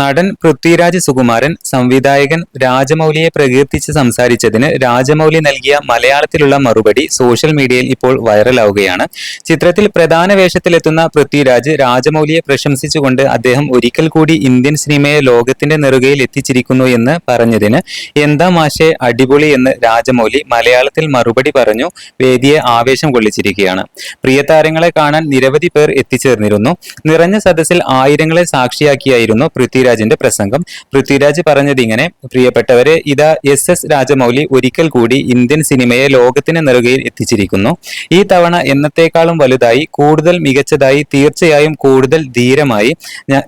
നടൻ പൃഥ്വിരാജ് സുകുമാരൻ സംവിധായകൻ രാജമൗലിയെ പ്രകീർത്തിച്ച് സംസാരിച്ചതിന് രാജമൗലി നൽകിയ മലയാളത്തിലുള്ള മറുപടി സോഷ്യൽ മീഡിയയിൽ ഇപ്പോൾ വൈറലാവുകയാണ്. ചിത്രത്തിൽ പ്രധാന വേഷത്തിലെത്തുന്ന പൃഥ്വിരാജ് രാജമൗലിയെ പ്രശംസിച്ചുകൊണ്ട് അദ്ദേഹം ഒരിക്കൽ കൂടി ഇന്ത്യൻ സിനിമയെ ലോകത്തിന്റെ നെറുകയിൽ എത്തിച്ചിരിക്കുന്നു എന്ന് പറഞ്ഞതിന് എന്താ മാഷെ അടിപൊളി എന്ന് രാജമൗലി മലയാളത്തിൽ മറുപടി പറഞ്ഞു വേദിയെ ആവേശം കൊള്ളിച്ചിരിക്കുകയാണ്. പ്രിയ താരങ്ങളെ കാണാൻ നിരവധി പേർ എത്തിച്ചേർന്നിരുന്നു. നിറഞ്ഞ സദസ്സിൽ ആയിരങ്ങളെ സാക്ഷിയാക്കിയായിരുന്നു പൃഥ്വിരാജിന്റെ പ്രസംഗം. പൃഥ്വിരാജ് പറഞ്ഞത് ഇങ്ങനെ പ്രിയപ്പെട്ടവരെ ഇതാ എസ് എസ് രാജമൗലി ഒരിക്കൽ കൂടി ഇന്ത്യൻ സിനിമയെ ലോകത്തിന് നെറുകയിൽ എത്തിച്ചിരിക്കുന്നു. ഈ തവണ എന്നത്തേക്കാളും വലുതായി കൂടുതൽ മികച്ചതായി തീർച്ചയായും കൂടുതൽ ധീരമായി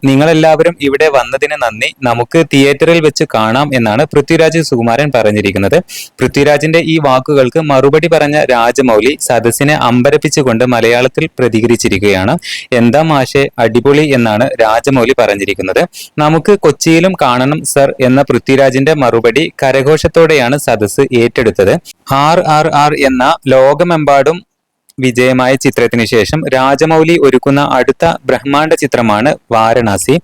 നിങ്ങളെല്ലാവരും ഇവിടെ വന്നതിന് നന്ദി. നമുക്ക് തിയേറ്ററിൽ വെച്ച് കാണാം എന്നാണ് പൃഥ്വിരാജ് സുകുമാരൻ പറഞ്ഞിരിക്കുന്നത്. പൃഥ്വിരാജിന്റെ ഈ വാക്കുകൾക്ക് മറുപടി പറഞ്ഞ രാജമൗലി സദസ്സിനെ അമ്പരപ്പിച്ചുകൊണ്ട് മലയാളത്തിൽ പ്രതികരിച്ചിരിക്കുകയാണ്. എന്താ മാഷെ അടിപൊളി എന്നാണ് രാജമൗലി പറഞ്ഞിരിക്കുന്നത്. നമുക്ക് കൊച്ചിയിലും കാണണം സർ എന്ന പൃഥ്വിരാജിന്റെ മറുപടി കരഘോഷത്തോടെയാണ് സദസ് ഏറ്റെടുത്തത്. ആർ ആർ ആർ എന്ന ലോകമെമ്പാടും വിജയമായ ചിത്രത്തിന് ശേഷം രാജമൗലി ഒരുക്കുന്ന അടുത്ത ബ്രഹ്മാണ്ഡ ചിത്രമാണ് വാരണാസി.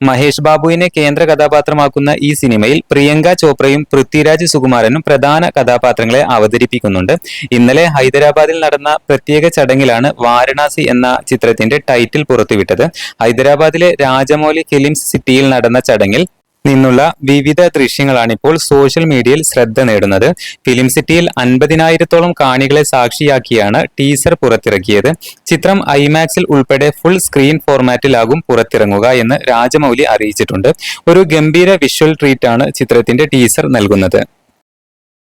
മഹേഷ് ബാബുവിനെ കേന്ദ്ര കഥാപാത്രമാക്കുന്ന ഈ സിനിമയിൽ പ്രിയങ്ക ചോപ്രയും പൃഥ്വിരാജ് സുകുമാരനും പ്രധാന കഥാപാത്രങ്ങളെ അവതരിപ്പിക്കുന്നുണ്ട്. ഇന്നലെ ഹൈദരാബാദിൽ നടന്ന പ്രത്യേക ചടങ്ങിലാണ് വാരണാസി എന്ന ചിത്രത്തിന്റെ ടൈറ്റിൽ പുറത്തുവിട്ടത്. ഹൈദരാബാദിലെ രാജമൗലി ഫിലിംസ് സിറ്റിയിൽ നടന്ന ചടങ്ങിൽ നിന്നുള്ള വിവിധ ദൃശ്യങ്ങളാണ് ഇപ്പോൾ സോഷ്യൽ മീഡിയയിൽ ശ്രദ്ധ നേടുന്നത്. ഫിലിം സിറ്റിയിൽ അൻപതിനായിരത്തോളം കാണികളെ സാക്ഷിയാക്കിയാണ് ടീസർ പുറത്തിറക്കിയത്. ചിത്രം ഐമാക്സിൽ ഉൾപ്പെടെ ഫുൾ സ്ക്രീൻ ഫോർമാറ്റിലാകും പുറത്തിറങ്ങുക എന്ന് രാജമൗലി അറിയിച്ചിട്ടുണ്ട്. ഒരു ഗംഭീര വിഷ്വൽ ട്രീറ്റാണ് ചിത്രത്തിന്റെ ടീസർ നൽകുന്നത്.